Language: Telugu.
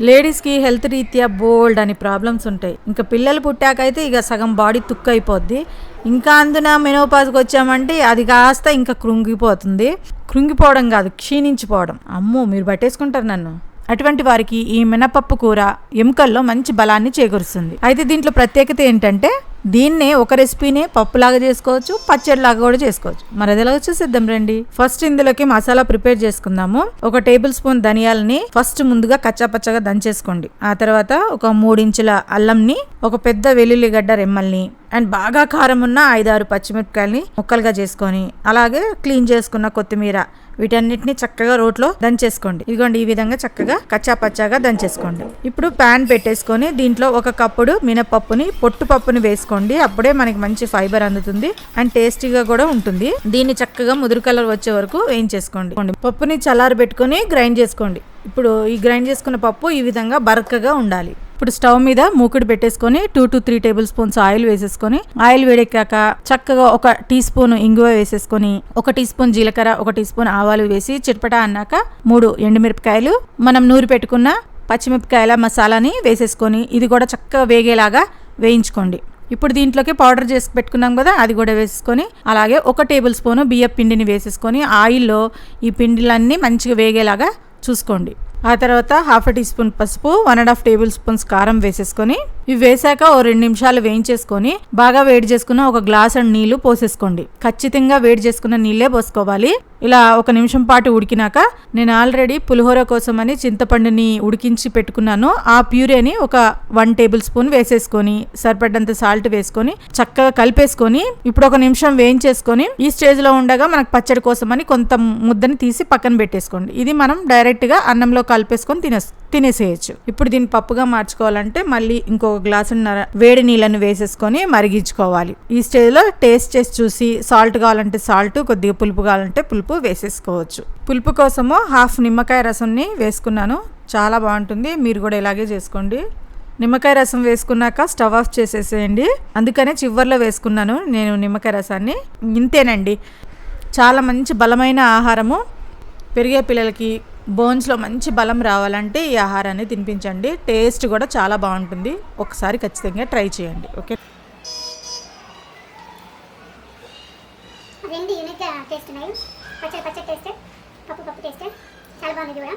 లేడీస్కి హెల్త్ రీత్యా బోల్డ్ అని ప్రాబ్లమ్స్ ఉంటాయి. ఇంకా పిల్లలు పుట్టాకైతే ఇక సగం బాడీ తుక్కు అయిపోద్ది ఇంకా అందున మెనోపాజ్కి వచ్చామంటే అది కాస్త ఇంకా కృంగిపోతుంది. కృంగిపోవడం కాదు క్షీణించిపోవడం. అమ్మో మీరు పట్టేసుకుంటారు నన్ను. అటువంటి వారికి ఈ మినపప్పు కూర ఎముకల్లో మంచి బలాన్ని చేకూరుస్తుంది. అయితే దీంట్లో ప్రత్యేకత ఏంటంటే దీన్నే ఒక రెసిపీని పప్పులాగా చేసుకోవచ్చు పచ్చడిలాగా కూడా చేసుకోవచ్చు. మరి అది ఎలాగో చూసేద్దాం రండి. ఫస్ట్ ఇందులోకి మసాలా ప్రిపేర్ చేసుకుందాము. ఒక టేబుల్ స్పూన్ ధనియాలని ఫస్ట్ ముందుగా కచ్చా పచ్చగా దంచేసుకోండి. ఆ తర్వాత ఒక మూడించుల అల్లంని ఒక పెద్ద వెల్లుల్లిగడ్డ రెమ్మల్ని అండ్ బాగా కారం ఉన్న ఐదారు పచ్చిమిరపకాయలని ముక్కలుగా చేసుకొని అలాగే క్లీన్ చేసుకున్న కొత్తిమీర వీటన్నిటిని చక్కగా రోట్లో దంచేసుకోండి. ఇదిగోండి ఈ విధంగా చక్కగా కచ్చా పచ్చాగా దంచేసుకోండి. ఇప్పుడు ప్యాన్ పెట్టేసుకొని దీంట్లో ఒక కప్పుడు మినపప్పుని పొట్టు పప్పుని వేసుకోండి. అప్పుడే మనకి మంచి ఫైబర్ అందుతుంది అండ్ టేస్టీగా కూడా ఉంటుంది. దీన్ని చక్కగా ముదురు కలర్ వచ్చే వరకు వేయించేసుకోండి. పప్పుని చల్లారి పెట్టుకొని గ్రైండ్ చేసుకోండి. ఇప్పుడు ఈ గ్రైండ్ చేసుకున్న పప్పు ఈ విధంగా బరకగా ఉండాలి. ఇప్పుడు స్టవ్ మీద మూకుడు పెట్టేసుకొని two to three tablespoons oil వేసేసుకొని ఆయిల్ వేడెక్కాక చక్కగా ఒక టీ స్పూన్ ఇంగువ వేసేసుకొని ఒక టీ స్పూన్ జీలకర్ర ఒక టీ స్పూన్ ఆవాలు వేసి చిట్పటా అన్నాక మూడు ఎండుమిరపకాయలు మనం నూరి పెట్టుకున్న పచ్చిమిరపకాయల మసాలాని వేసేసుకొని ఇది కూడా చక్కగా వేగేలాగా వేయించుకోండి. ఇప్పుడు దీంట్లోకి పౌడర్ చేసి పెట్టుకున్నాం కదా అది కూడా వేసుకొని అలాగే ఒక టేబుల్ స్పూను బియ్య పిండిని వేసేసుకొని ఆయిల్లో ఈ పిండిలన్నీ మంచిగా వేగేలాగా చూసుకోండి. ఆ తర్వాత హాఫ్ టీ స్పూన్ పసుపు one and half table spoons కారం వేసేసుకొని ఇవి వేసాక ఓ రెండు నిమిషాలు వేయించేసుకొని బాగా వేడి చేసుకున్న ఒక గ్లాస్ అండ్ నీళ్ళు పోసేసుకోండి. ఖచ్చితంగా వేడి చేసుకున్న నీళ్ళే పోసుకోవాలి. ఇలా ఒక నిమిషం పాటు ఉడికినాక నేను ఆల్రెడీ పులిహోర కోసం అని చింతపండుని ఉడికించి పెట్టుకున్నాను. ఆ ప్యూరేని ఒక వన్ టేబుల్ స్పూన్ వేసేసుకొని సరిపడ్డంత సాల్ట్ వేసుకొని చక్కగా కలిపేసుకొని ఇప్పుడు ఒక నిమిషం వేయించేసుకొని ఈ స్టేజ్లో ఉండగా మనకు పచ్చడి కోసం అని కొంత ముద్దని తీసి పక్కన పెట్టేసుకోండి. ఇది మనం డైరెక్ట్గా అన్నంలో కలిపేసుకొని తినేస్తాం తినేసేయచ్చు. ఇప్పుడు దీన్ని పప్పుగా మార్చుకోవాలంటే మళ్ళీ ఇంకొక గ్లాసు వేడి నీళ్ళని వేసేసుకొని మరిగించుకోవాలి. ఈ స్టేజ్లో టేస్ట్ చేసి చూసి సాల్ట్ కావాలంటే సాల్ట్ కొద్దిగా పులుపు కావాలంటే పులుపు వేసేసుకోవచ్చు. పులుపు కోసము హాఫ్ నిమ్మకాయ రసంని వేసుకున్నాను. చాలా బాగుంటుంది. మీరు కూడా ఇలాగే చేసుకోండి. నిమ్మకాయ రసం వేసుకున్నాక స్టవ్ ఆఫ్ చేసేసేయండి. అందుకనే చివర్లో వేసుకున్నాను నేను నిమ్మకాయ రసాన్ని. ఇంతేనండి. చాలా మంచి బలమైన ఆహారము. పెరిగే పిల్లలకి బోన్స్లో మంచి బలం రావాలంటే ఈ ఆహారాన్ని తినిపించండి. టేస్ట్ కూడా చాలా బాగుంటుంది. ఒకసారి ఖచ్చితంగా ట్రై చేయండి. ఓకే? రెండు యూనిక్ టేస్ట్ ఉన్నాయి. పచ్చడి పచ్చడి టేస్ట్. పప్పు పప్పు టేస్ట్. చాలా బాగుంది కూడా